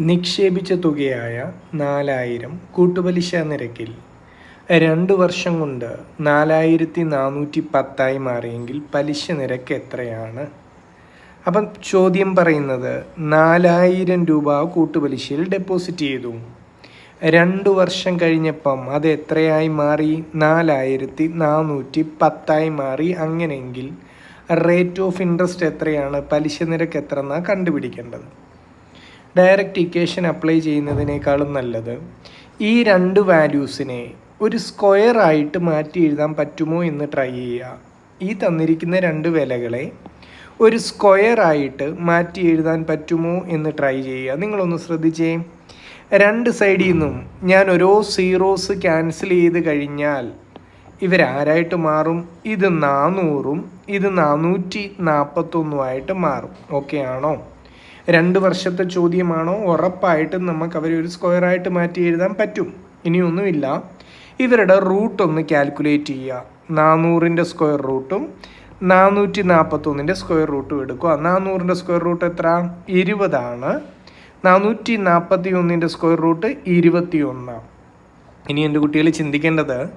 നിക്ഷേപിച്ച തുകയായ നാലായിരം കൂട്ടുപലിശ നിരക്കിൽ രണ്ട് വർഷം കൊണ്ട് നാലായിരത്തി നാനൂറ്റി പത്തായി മാറിയെങ്കിൽ പലിശ നിരക്ക് എത്രയാണ്? അപ്പം ചോദ്യം പറയുന്നത് നാലായിരം രൂപ കൂട്ടുപലിശയിൽ ഡെപ്പോസിറ്റ് ചെയ്തു. രണ്ട് വർഷം കഴിഞ്ഞപ്പം അത് എത്രയായി മാറി? നാലായിരത്തി നാനൂറ്റി പത്തായി മാറി. അങ്ങനെയെങ്കിൽ റേറ്റ് ഓഫ് ഇൻട്രസ്റ്റ് എത്രയാണ്? പലിശ നിരക്ക് എത്ര എന്നാണ് കണ്ടുപിടിക്കേണ്ടത്. ഡയറക്റ്റ് ഇക്വേഷൻ അപ്ലൈ ചെയ്യുന്നതിനേക്കാളും നല്ലത് ഈ രണ്ട് വാല്യൂസിനെ ഒരു സ്ക്വയർ ആയിട്ട് മാറ്റി എഴുതാൻ പറ്റുമോ എന്ന് ട്രൈ ചെയ്യുക. ഈ തന്നിരിക്കുന്ന രണ്ട് വിലകളെ ഒരു സ്ക്വയർ ആയിട്ട് മാറ്റി എഴുതാൻ പറ്റുമോ എന്ന് ട്രൈ ചെയ്യുക. നിങ്ങളൊന്ന് ശ്രദ്ധിച്ചേ. രണ്ട് സൈഡിൽ നിന്നും ഞാൻ ഓരോ സീറോസ് ക്യാൻസൽ ചെയ്ത് കഴിഞ്ഞാൽ ഇവരാരായിട്ട് മാറും? ഇത് നാനൂറും ഇത് നാനൂറ്റി നാൽപ്പത്തൊന്നുമായിട്ട് മാറും. ഓക്കെ ആണോ? രണ്ട് വർഷത്തെ ചോദ്യമാണോ? ഉറപ്പായിട്ടും നമുക്ക് അവരെ ഒരു സ്ക്വയറായിട്ട് മാറ്റി എഴുതാൻ പറ്റും. ഇനിയൊന്നുമില്ല ഇവരുടെ റൂട്ട് ഒന്ന് കാൽക്കുലേറ്റ് ചെയ്യുക. നാനൂറിന്റെ സ്ക്വയർ റൂട്ടും നാനൂറ്റി നാൽപ്പത്തൊന്നിന്റെ സ്ക്വയർ റൂട്ടും എടുക്കുക. നാനൂറിന്റെ സ്ക്വയർ റൂട്ട് എത്ര? ഇരുപതാണ്. നാനൂറ്റി നാൽപ്പത്തി ഒന്നിന്റെ സ്ക്വയർ റൂട്ട് ഇരുപത്തി ഒന്നാണ് ഇനി എന്റെ കുട്ടികൾ ചിന്തിക്കേണ്ടത്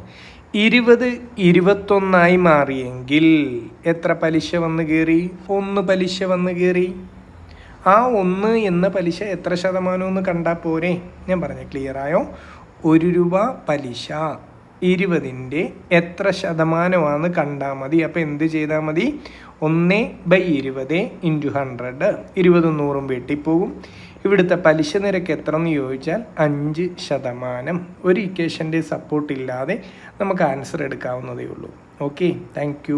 ഇരുപത് ഇരുപത്തൊന്നായി മാറിയെങ്കിൽ എത്ര പലിശ വന്ന് കയറി? ഒന്ന് പലിശ വന്ന് കയറി. ആ ഒന്ന് എന്ന പലിശ എത്ര ശതമാനം എന്ന് കണ്ടാൽ പോരെ? ഞാൻ പറഞ്ഞ ക്ലിയറായോ ഒരു രൂപ പലിശ ഇരുപതിന്റെ എത്ര ശതമാനമാണെന്ന് കണ്ടാൽ മതി. അപ്പോൾ എന്ത് ചെയ്താൽ മതി? ഒന്ന് ബൈ ഇരുപത് ഇന്റു ഹൺഡ്രഡ്. ഇരുപതും നൂറും വെട്ടിപ്പോകും. ഇവിടുത്തെ പലിശ നിരക്ക് എത്ര എന്ന് ചോദിച്ചാൽ അഞ്ച് ശതമാനം. ഒരു ഇക്വേഷന്റെ സപ്പോർട്ട് ഇല്ലാതെ നമുക്ക് ആൻസർ എടുക്കാവുന്നതേ ഉള്ളൂ. Okay thank